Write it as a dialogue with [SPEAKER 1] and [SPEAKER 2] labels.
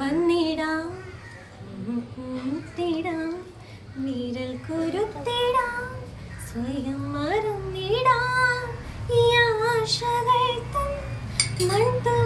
[SPEAKER 1] വന്നിടാം. കൂത്തിടാം വിരൽ കുരുത്തിടാം സ്വയം മറന്നിടാം. ഈ ആശകൾ തൻ മൺതൂ